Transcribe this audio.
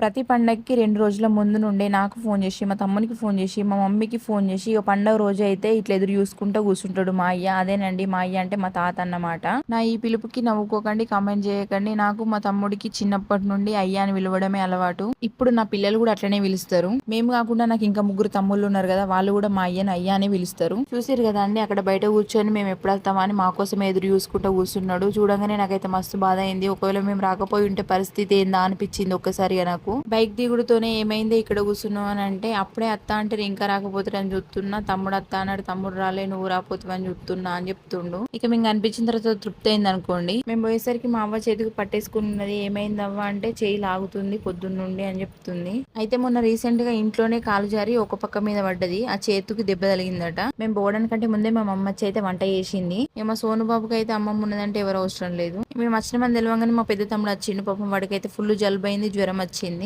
ప్రతి పండగకి రెండు రోజుల ముందు నుండే నాకు ఫోన్ చేసి మా తమ్మునికి ఫోన్ చేసి మా మమ్మీకి ఫోన్ చేసి ఒక పండగ రోజు అయితే ఇట్లా ఎదురు చూసుకుంటూ కూర్చుంటాడు మా అయ్య. అదేనండి మా అయ్య అంటే మా తాత అన్నమాట. నా ఈ పిలుపుకి నవ్వుకోకండి కామెంట్ చేయకండి. నాకు మా తమ్ముడికి చిన్నప్పటి నుండి అయ్య అని పిలవడమే అలవాటు. ఇప్పుడు నా పిల్లలు కూడా అట్లనే పిలుస్తారు. మేము కాకుండా నాకు ఇంకా ముగ్గురు తమ్ముళ్ళు ఉన్నారు కదా వాళ్ళు కూడా మా అయ్యని అయ్య అని పిలుస్తారు. చూసారు కదా అండి అక్కడ బయట కూర్చొని మేము ఎప్పుడు వెళ్తామా అని మా కోసం ఎదురు చూసుకుంటూ కూర్చున్నాడు. చూడంగానే నాకైతే మస్తు బాధ అయింది. ఒకవేళ మేము రాకపోయి ఉంటే పరిస్థితి ఏందా అనిపించింది ఒక్కసారిగా నాకు. బైక్ దిగుడుతోనే ఏమైంది? ఇక్కడ కూర్చున్నావు అని అంటే అప్పుడే అత్త అంటే ఇంకా రాకపోతే అని చూస్తున్నా. తమ్ముడు అత్త అన్నాడు తమ్ముడు రాలే నువ్వు రాపోతావు అని అని చెప్తుండు. ఇక మేము అనిపించిన తర్వాత తృప్తి అయింది అనుకోండి. మేము పోయేసరికి మా అవ్వ చేతికి పట్టేసుకున్నది ఏమైందవ్వా అంటే చేయి లాగుతుంది పొద్దున్నుండి అని చెప్తుంది. అయితే మొన్న రీసెంట్గా ఇంట్లోనే కాలు జారి ఒక పక్క మీద పడ్డది. ఆ చేతికి దెబ్బ తగిలిందట. మేము పోవడానికంటే ముందే మా మమ్మచ్చి అయితే వంట చేసింది. మా సోను బాబుకి అయితే అమ్మమ్మ ఉన్నదంటే ఎవరు అవసరం లేదు. మేము వచ్చిన మంది తెలియగానే మా పెద్ద తమ్ముడు వచ్చిండు. పాపం వాడికైతే ఫుల్ జలుబు అయింది జ్వరం వచ్చింది.